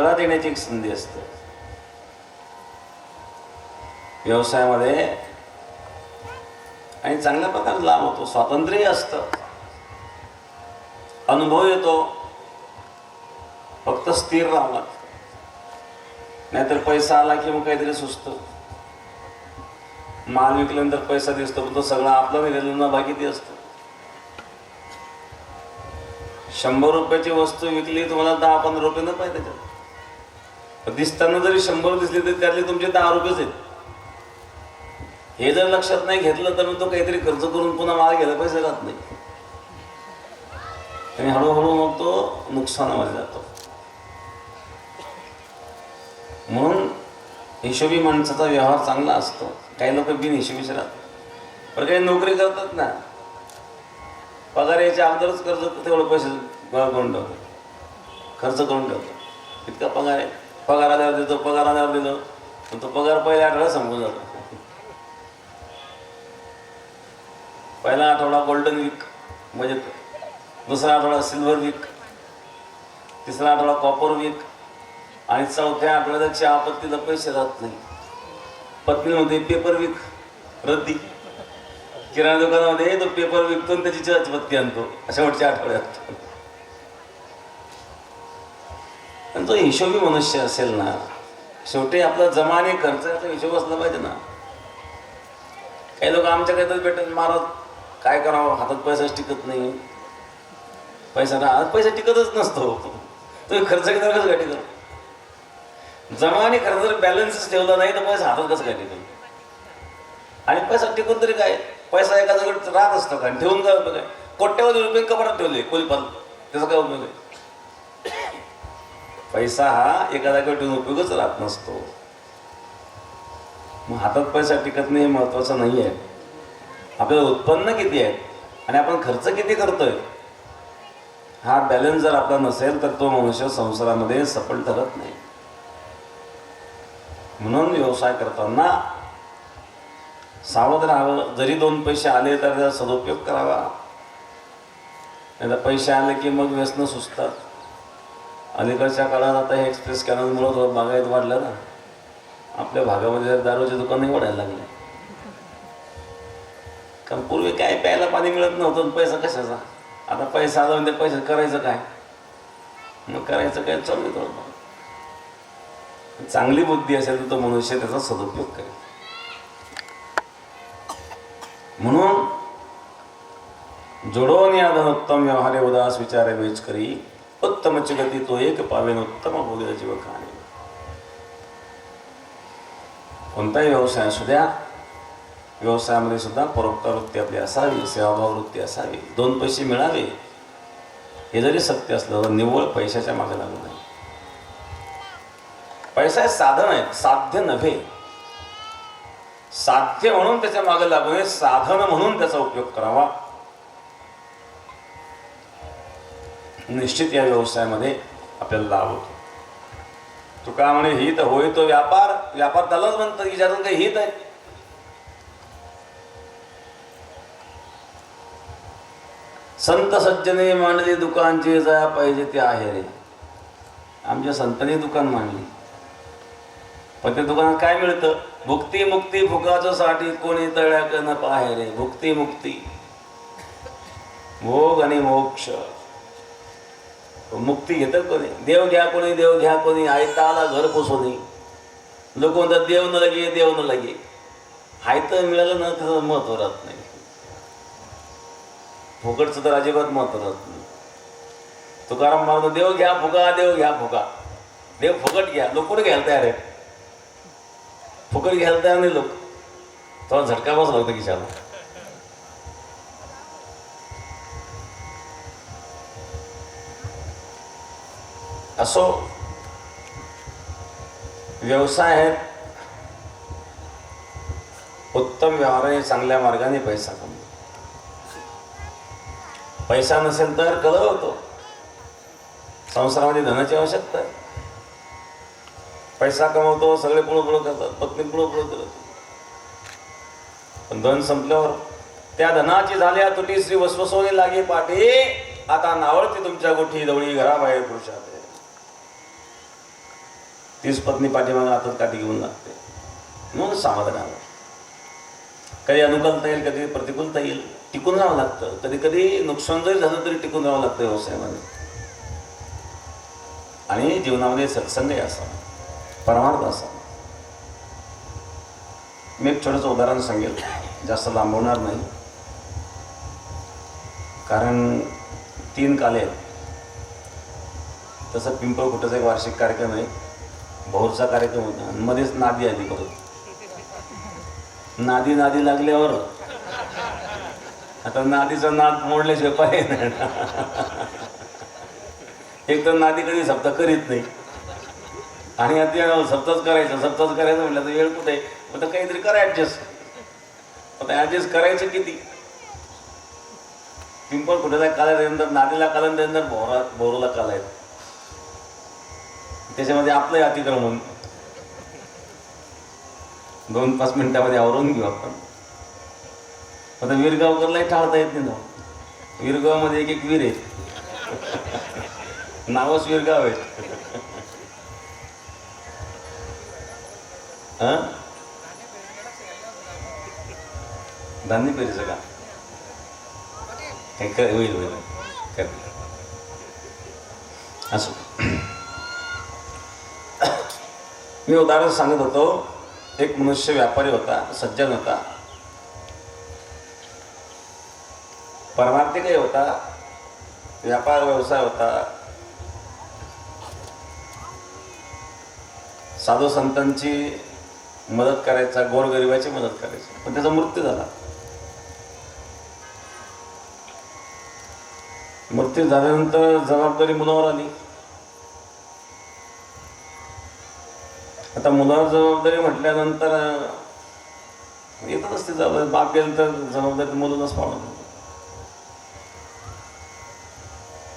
उजाळा देण्याची एक संधी असते. व्यवसायामध्ये आणि चांगल्या प्रकारे लाभ होतो स्वातंत्र्य असतं. अनुभव येतो. फक्त स्थिर राहावं लागतं. नाहीतर पैसा आला की मग काहीतरी सुचतं. माल विकल्यानंतर पैसा दिसतो पण तो सगळा आपला निघालेला ना बाकी ते असतं. शंभर रुपयाची वस्तू विकली तुम्हाला दहा पंधरा रुपये न पाहिजे त्याच्यात. दिसताना जरी शंभर दिसले तरी त्यातले तुमचे दहा रुपयेच आहेत. हे जर लक्षात नाही घेतलं तर मग तो काहीतरी खर्च करून पुन्हा माल घ्यायला पैसे राहत नाही. आणि हळूहळू मग तो नुकसानामध्ये जातो. म्हणून हिशोबी माणसाचा व्यवहार चांगला असतो. काही लोक बिन हिशोबीच राहतात. पण काही नोकरी करतात ना. पगार याच्या अगोदरच कर्ज तेवढं पैसे गोळा करून ठेवतो खर्च करून ठेवतो इतका पगार आहे. पगार आल्यावर देतो पगार आल्यावर देतो. पण तो पगार पहिल्या आठवड्यात संपून जातो. पहिला आठवडा गोल्डन वीक म्हणजे दुसरा आठवडा सिल्वर वीक तिसरा आठवडा कॉपर वीक आणि चौथ्या आठवड्यात आपत्तीला पैसे राहत नाही. पत्नीमध्ये पेपर वीक रद्दी. किराणा दुकानामध्ये तो पेपर विकतो आणि त्याची चपत्ती पत्ती आणतो शेवटच्या आठवड्यात. आणि तो हिशोबी मनुष्य असेल ना शेवटी आपला जमा आणि खर्चाचा हिशोब असला पाहिजे ना. काही लोक आमच्याकडे तर भेटत महाराज काय करावं हातात पैसाच टिकत नाही. पैसा ना हातात पैसा टिकतच नसतो. तुम्ही खर्च घेतला कसं गाठी टिकत? जमा आणि खर्च जर बॅलन्सच ठेवला नाही तर पैसा हातात कसं गाठी टिकत? आणि पैसा टिकून तरी काय? पैसा एका जागेवर राहत असतो का? ठेवून काय उपयोग आहे? कोट्यावधी रुपये कपडात ठेवले कोणी त्याचा काय उपयोग आहे? पैसा हा एका जागेवर ठेवून उपयोगच राहत नसतो. मग हातात पैसा टिकत नाही हे महत्वाचं नाही आहे आपल्याला उत्पन्न किती आहे आणि आपण खर्च किती करतोय? हा बॅलन्स जर आपला नसेल तर तो मनुष्य संसारामध्ये सफल ठरत नाही. म्हणून व्यवसाय करताना सावध राहावं. जरी दोन पैसे आले तर त्याचा सदुपयोग करावा. नाही तर पैसे आले की मग व्यसन सुचतात. अलीकडच्या काळात आता हे एक्सप्रेस कॅनलमुळं थोडं बागायत वाढलं ना. आपल्या भागामध्ये दारूचे दुकानही वाढायला लागले. कारण पूर्वी काय प्यायला पाणी मिळत नव्हतं पैसा कशाचा? आता पैसा आला म्हणजे पैसे करायचं काय? मग करायचं काय? चालू थोडं चांगली बुद्धी असेल तर तो मनुष्य त्याचा सदुपयोग करेल. म्हणून जोडोन या उत्तम व्यवहारे उदास विचारे वेच करी उत्तमची गती तो एक पावेन उत्तम बोले जीव खाणे कोणताही व्यवसाय असू द्या व्यवसायामध्ये सुद्धा परोपकार वृत्ती आपली असावी सेवाभाव वृत्ती असावी दोन पैसे मिळावे हे जरी सत्य असलं तर निव्वळ पैशाच्या मागे लागू नाही पैसा हे साधन आहे साध्य नव्हे. साध्य म्हणून त्याच्यामागे लागू नये साधन म्हणून त्याचा उपयोग करावा. निश्चित या व्यवसायामध्ये आपल्याला लाभ होतो. तुका म्हणे हित होय तो व्यापार व्यापार त्यालाच म्हणतात की ज्यातून काही हित आहे? संत सज्जने मांडले दुकानचे जाया पाहिजे ते आहे रे. आमच्या संतांनी दुकान मांडली. पण त्या दुकानात काय मिळतं? भुक्ती मुक्ती फुकाचं साठी कोणी तळ्याकडनं पाहे रे. भुक्ती मुक्ती. भोग आणि मोक्ष. मुक्ती घेतात कोणी देव घ्या कोणी देव घ्या कोणी आयता आला घर पोसोनी लोक म्हणतात देव न लगे देव न लगे हायतं मिळालं ना त्याचं महत्त्व राहत नाही फुकटचं तर अजिबात महत्त्व राहत नाही तुकाराम म्हणतो देव घ्या फुका देव घ्या फुका देव फुकट घ्या लोक कुठे घ्यायला तयार आहे फुकट घ्यायला तयार नाही लोक तेव्हा झटका बसला होता खिशाला असो व्यवसाय आहेत उत्तम व्यवहाराने चांगल्या मार्गाने पैसा कमवतो. पैसा नसेल तर कलह होतो. संसारामध्ये धनाची आवश्यकता आहे. पैसा कमवतो सगळे पुळपुळ करतात पत्नी पुळपुळ करत पण धन संपल्यावर त्या धनाची झाल्या तुटी श्री वसवसोने लागे पाठी आता नावळते तुमच्या गोठी दवळी घराबाहेर पुरुषात तीच पत्नी पाठीमागं हातात काठी घेऊन लागते. म्हणून समाधान हवं कधी अनुकूलता येईल कधी प्रतिकूलता येईल टिकून राहावं लागतं. कधी कधी नुकसान जरी झालं तरी टिकून राहावं लागतं व्यवसायामध्ये. आणि जीवनामध्ये सत्संग असावा. परमार्थ असावा. मी एक छोटंसं उदाहरण सांगेल. जास्त लांबवणार नाही. कारण तीन काले आहेत. तसं पिंपळ कुठंच एक वार्षिक कार्यक्रम आहे. भोरचा कार्यक्रम होता. आणि मध्येच नादी आली परत. नादी नादी लागल्यावर आता नादीचा नाद मोडल्याशिवाय पाय नाही एक तर नादी कधी सप्ताह करीत नाही. आणि आता सप्ताहच करायचं सप्ताहच करायचं म्हटलं तर वेळ कुठे? मग तर काहीतरी करा ॲडजस्ट आता ॲडजस्ट करायचं किती? पिंपळ कुठे जाय? काला नादीला कालाय भोरा बोरा बोरूला त्याच्यामध्ये आपलंही अतिक्रमण. दोन पाच मिनिटामध्ये आवरून घेऊ आपण. आता विरगावकरलाही टाळता येत नाही ना. विरगावमध्ये एक एक वीर आहे नावच विरगाव आहे. हा? धान्य पेरीचं का? कर होईल होईल. असो. मी उदाहरण सांगत होतो. एक मनुष्य व्यापारी होता सज्जन होता. परमार्थी काही होता व्यापार व्यवसाय होता. साधू संतांची मदत करायचा गोरगरिबाची मदत करायची. पण त्याचा मृत्यू झाला. मृत्यू झाल्यानंतर जबाबदारी मुलावर आली. आता मुलावर जबाबदारी म्हटल्यानंतर येतच असते जबाबदारी. बाप गेलं तर जबाबदारी मुलालाच पाहणं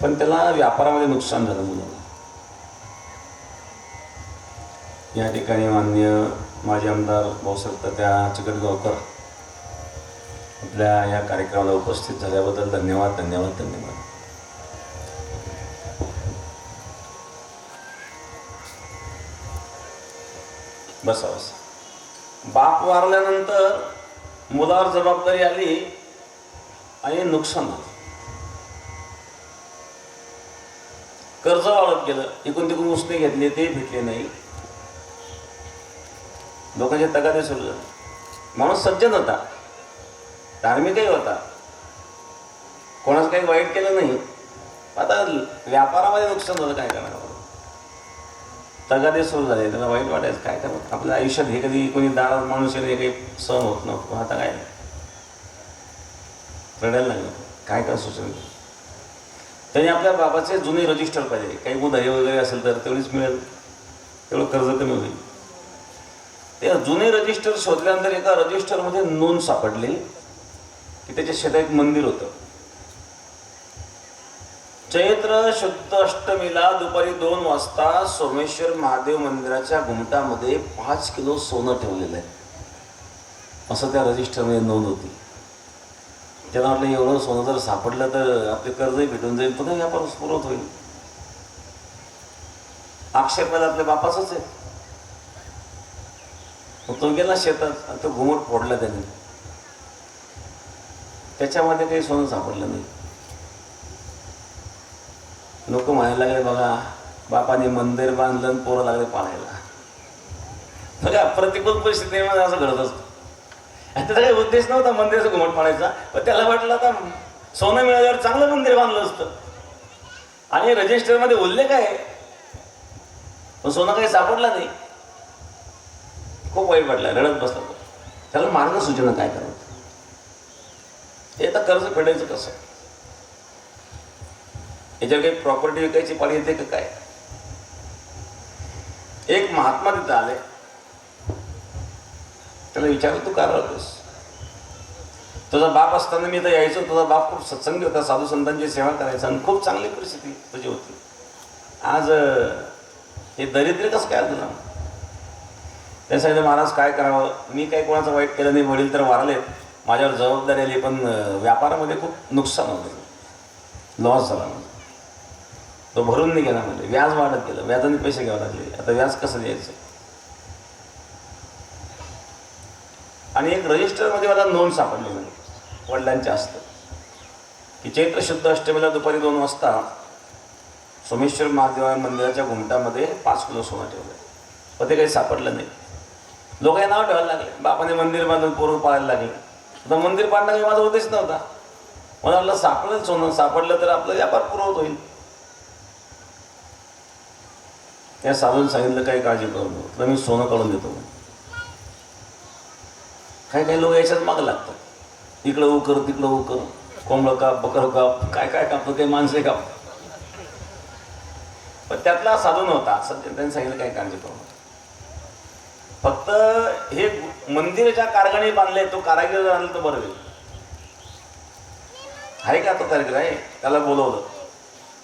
पण त्याला व्यापारामध्ये नुकसान झालं मुलाला. या ठिकाणी मान्य माजी आमदार भाऊसाहेब त्या चिकटगावकर आपल्या या कार्यक्रमाला उपस्थित झाल्याबद्दल धन्यवाद धन्यवाद धन्यवाद. बसा बसा बाप वारल्यानंतर मुलावर जबाबदारी आली आणि नुकसान झालं. कर्ज वाढत गेलं. इकून तिकून उसने घेतले ते भेटले नाही. लोकांचे तगादे सुरू झाले. माणूस सज्जन होता. धार्मिकही होता. कोणाचं काही वाईट केलं नाही. आता व्यापारामध्ये नुकसान झालं काय करणार तगादे सुरू झाले. त्याला वाईट वाटायचं. काय तर आपल्या आयुष्यात हे कधी कोणी दारात माणूस येणे काही सहन होत नव्हतं. आता काय? रडायला लागलं. काय काय सुचवलं त्यांनी आपल्या बाबाचे जुने रजिस्टर पाहिजे. काही उधारी वगैरे असेल तर तेवढीच मिळेल. तेवढं कर्ज कमी होईल ते जुने रजिस्टर शोधल्यानंतर एका रजिस्टरमध्ये नोंद सापडली की त्याच्या शेतात एक मंदिर होतं. चैत्र शुद्ध अष्टमीला दुपारी दोन वाजता सोमेश्वर महादेव मंदिराच्या घुमटामध्ये पाच किलो सोनं ठेवलेलं आहे. असं त्या रजिस्टरमध्ये नोंद होती. त्याला वाटलं एवढं सोनं जर सापडलं तर आपले कर्जही भेटून जाईल पुन्हा व्यापार पुरवत होईल. आक्षेपाला आपल्या बापाचंच आहे. मग तो गेला शेतात आणि तो घुमट फोडला त्याने. त्याच्यामध्ये काही सोनं सापडलं नाही. लोक म्हणायला लागले बघा. बापाने मंदिर बांधलं आणि पोरं लागले पाळायला. बघा प्रतिकूल परिस्थितीमध्ये असं घडत असतं. त्याचा काही उद्देश नव्हता मंदिराचं घुमट पाडायचा पण त्याला वाटलं आता सोनं मिळाल्यावर चांगलं मंदिर बांधलं असतं. आणि रजिस्टरमध्ये उल्लेख आहे पण सोनं काही सापडलं नाही. खूप वाईट वाटलं रडत बसला. त्याला त्याला मार्गसूचना काय करावं? हे तर कर्ज फेडायचं कसं? याच्यावर काही प्रॉपर्टी विकायची पाळी येते का काय? एक महात्मा तिथं आले. त्याला विचारलं तू का राहतोस तुझा बाप असताना मी तर यायचो. तुझा बाप खूप सत्संगी होता. साधू संतांची सेवा करायचा आणि खूप चांगली परिस्थिती तुझी होती. आज हे दरिद्र कसं काय तुला? त्यासाठी महाराज काय करावं? मी काही कोणाचं वाईट केलं नाही? वडील तर वारलेत. माझ्यावर जबाबदारी आली पण व्यापारामध्ये खूप नुकसान होतं. लॉस झाला माझं. तो भरून नाही गेला म्हणजे व्याज वाढत गेलं. व्याजाने पैसे घ्यावे लागले. आता व्याज कसं द्यायचं? आणि एक रजिस्टरमध्ये मला नोंद सापडली म्हणजे वडिलांच्या असतं की चैत्र शुद्ध अष्टमीला दुपारी दोन वाजता सोमेश्वर महादेवा मंदिराच्या घुमटामध्ये पाच किलो सोनं ठेवलं पण ते काही सापडलं नाही. लोक हे नाव ठेवायला लागले. बापाने मंदिर बांधून पोरं पाळायला लागले. आता मंदिर पाडणं काही माझा उद्देश नव्हता. मला आपलं सापडलं सोनं. सापडलं तर आपलं व्यापार पुरवत होईल. त्या साधून सांगितलं काही काळजी करू नको. तुला मी सोनं काढून देतो. काही काही लोक याच्यात मागं लागतात. इकडं उकर तिकडं उकर कोंबडं काप बकर काप काय काय कापतो काही माणसे काप. पण त्यातला साधून नव्हता सध्या त्यांनी सांगितलं काही काळजी करू नको. फक्त हे मंदिराच्या कारगाने बांधले तो कारागीर जर तर बरं होईल. आहे का तो कारागीर आहे त्याला बोलवलं.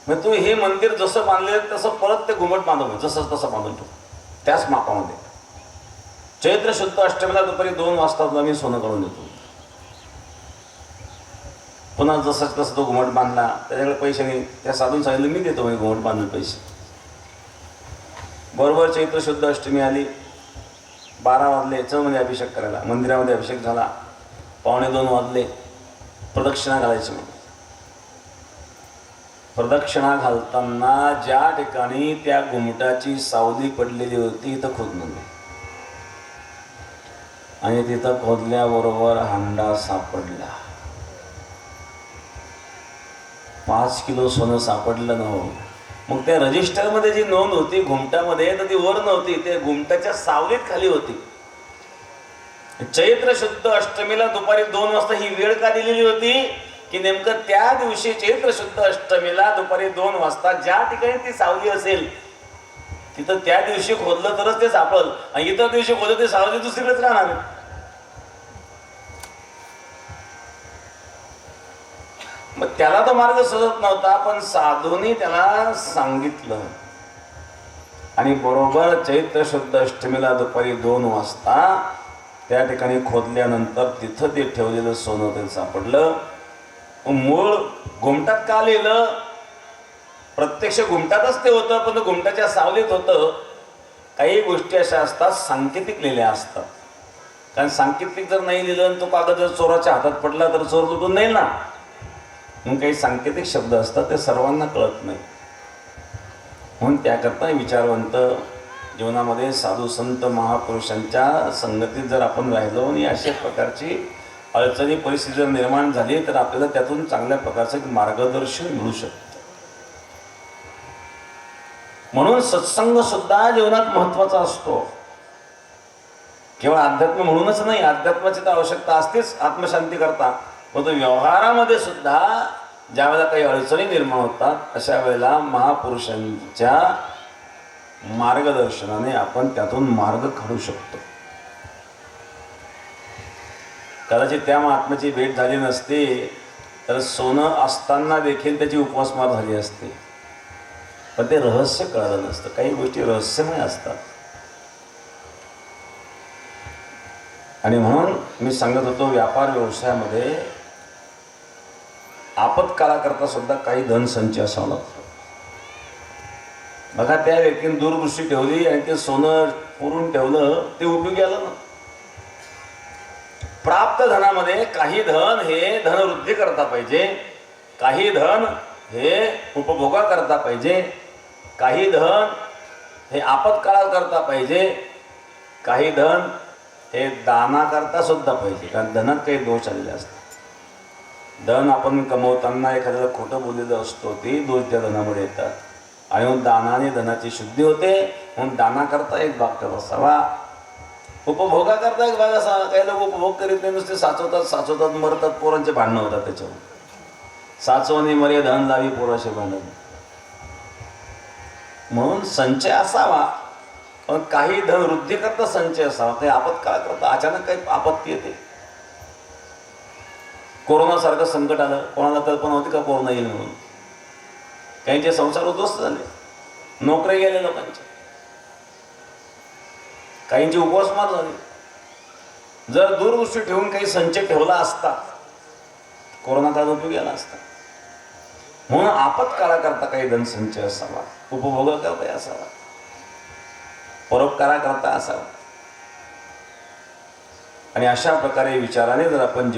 म्हणजे मग तू हे मंदिर जसं बांधले तसं परत ते घुमट बांधव जसं तसं बांधून ठेव. त्याच मापामध्ये. चैत्र शुद्ध अष्टमीला दुपारी दोन वाजता तुला मी सोनं करून देतो. पुन्हा जसं तसं तो घुमट बांधला त्याच्याकडे पैसे नाही. त्या साधून सांगितलं मी देतो म्हणजे घुमट बांधून पैसे. बरोबर चैत्र शुद्ध अष्टमी आली. बारा वाजले चमध्ये अभिषेक करायला. मंदिरामध्ये अभिषेक झाला. पावणे दोन वाजले. प्रदक्षिणा घालायची म्हणून. प्रदक्षिणा घालताना ज्या ठिकाणी त्या घुमटाची सावली पडलेली होती तिथं खोदणं आणि तिथं खोदल्याबरोबर हांडा सापडला. पाच किलो सोनं सापडलं नव्ह हो. मग त्या रजिस्टरमध्ये जी नोंद होती घुमटामध्ये तर ती वर नव्हती ते घुमटाच्या सावलीत खाली होती. चैत्र शुद्ध अष्टमीला दुपारी दोन वाजता ही वेळ का दिलेली होती? की नेमकं त्या दिवशी चैत्र शुद्ध अष्टमीला दुपारी दोन वाजता ज्या ठिकाणी ती सावली असेल तिथं त्या दिवशी खोदलं तरच ते सापडल. आणि इतर दिवशी खोदलं ते सावली दुसरीकडेच राहणार मग त्याला तो मार्ग सजत नव्हता पण साधूने त्याला सांगितलं. आणि बरोबर चैत्र शुद्ध अष्टमीला दुपारी दोन वाजता त्या ठिकाणी खोदल्यानंतर तिथं ते ठेवलेलं सोनं ते सापडलं. मूळ घुमटात का लिहिलं प्रत्यक्ष घुमटातच ते होतं पण घुमटाच्या सावलीत होतं. काही गोष्टी अशा असतात सांकेतिक लिहिल्या असतात. कारण सांकेतिक जर नाही लिहिलं आणि तो कागद जर चोराच्या हातात पडला तर चोर लुटून नाही ना. म्हणून काही सांकेतिक शब्द असतात ते सर्वांना कळत नाही. म्हणून त्याकरता विचारवंत जीवनामध्ये साधू संत महापुरुषांच्या संगतीत जर आपण राहिलो आणि अशा प्रकारची अडचणी परिस्थिती जर निर्माण झाली तर आपल्याला त्यातून चांगल्या प्रकारचं एक मार्गदर्शन मिळू शकतं. म्हणून सत्संग सुद्धा जीवनात महत्त्वाचा असतो. केवळ अध्यात्म म्हणूनच नाही अध्यात्माची तर आवश्यकता असतेच आत्मशांती करता. परंतु व्यवहारामध्ये सुद्धा ज्या वेळेला काही अडचणी निर्माण होतात अशा वेळेला महापुरुषांच्या मार्गदर्शनाने आपण त्यातून मार्ग काढू शकतो. कदाचित त्या महात्म्याची भेट झाली नसते तर सोनं असताना देखील त्याची उपवासमार झाली असते. पण ते रहस्य कळलं नसतं. काही गोष्टी रहस्यमय असतात. आणि म्हणून मी सांगत होतो व्यापार व्यवसायामध्ये आपत्काळाकरता सुद्धा काही धनसंचय असावा लागतो. बघा त्या व्यक्तीने दूरदृष्टी ठेवली आणि ते सोनं पुरून ठेवलं ते उपयोगी आलं ना? प्राप्त धनामध्ये काही धन हे धनवृद्धी करता पाहिजे. काही धन हे उपभोगा करता पाहिजे. काही धन हे आपत्काळात करता पाहिजे. काही धन हे दाना करता सुद्धा पाहिजे. कारण धनात काही दोष आलेले असतात. धन आपण कमवताना एखाद्याला खोटं बोललेलं असतो ते दोष त्या धनामध्ये येतात. आणि मग दानाने धनाची शुद्धी होते. म्हणून दाना करता एक भाग करत असावा उपभोगा करता बघा सा काही लोक उपभोग करीत नाही नुसते साचवतात साचवतात मरतात पोरांचे भांडणं होतात त्याच्यावर. साचवणे मरे धन लावी पोराशे भांडण. म्हणून संचय असावा पण काही धन वृद्धी करता संचय असावा. ते आपत्काळ करता अचानक काही आपत्ती येते. कोरोनासारखं संकट आलं कोणाला कल्पना होती का कोरोना येईल म्हणून? काहींचे संसार उद्ध्वस्त झाले. नोकऱ्या गेले लोकांच्या. काहींची उपवासमार झाली जर दूरदृष्टी ठेवून काही संचय ठेवला असता कोरोना काळ उपयोग गेला असता. म्हणून आपत्काळाकरता काही धनसंचय असावा उपभोगाकरता असावा परोपकाराकरता असावा. आणि अशा प्रकारे विचाराने जर आपण जीवन